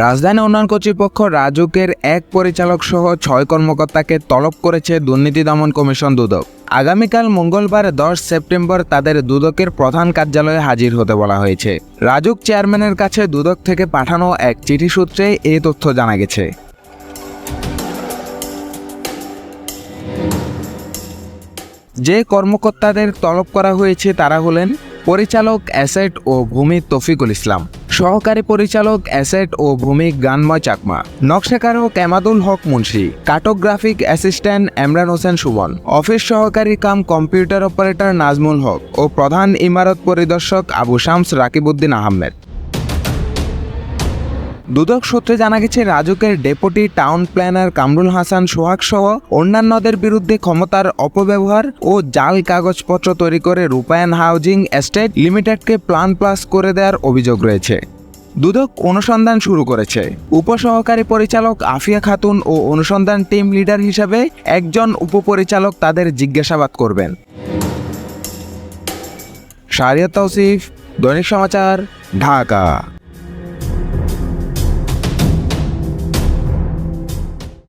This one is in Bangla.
রাজধানী উন্নয়ন কর্তৃপক্ষ রাজুকের এক পরিচালক সহ ছয় কর্মকর্তাকে তলব করেছে দুর্নীতি দমন কমিশন দুদক। আগামীকাল মঙ্গলবার দশ সেপ্টেম্বর তাদের দুদকের প্রধান কার্যালয়ে হাজির হতে বলা হয়েছে। রাজুক চেয়ারম্যানের কাছে দুদক থেকে পাঠানো এক চিঠি সূত্রে এই তথ্য জানা গেছে। যে কর্মকর্তাদের তলব করা হয়েছে তারা হলেন পরিচালক অ্যাসেট ও ভূমি তফিকুল ইসলাম, সহকারী পরিচালক অ্যাসেট ও ভূমি গানময় Chakma, নকশাকারক Emadul Haque Munshi cartographic assistant Emran Hossain Sumon office সহকারী cum computer operator Nazmul Haque ও প্রধান ইমারত পরিদর্শক আবু শামস রাকিবউদ্দিন আহমেদ। দুদক সূত্রে জানা গেছে রাজুকের deputy town planner Kamrul Hasan, Sohag সহ অন্যান্যদের বিরুদ্ধে ক্ষমতার অপব্যবহার ও জাল কাগজপত্র তৈরি করে রূপায়ণ হাউজিং এস্টেট লিমিটেডকে প্লান প্লাস করে দেওয়ার অভিযোগ রয়েছে। দুদক অনুসন্ধান শুরু করেছে। উপসহকারী পরিচালক আফিয়া খাতুন ও অনুসন্ধান টিম লিডার হিসাবে একজন উপপরিচালক তাদের জিজ্ঞাসাবাদ করবেন। শারিয়া তৌসিফ, দৈনিক সমাচার, ঢাকা।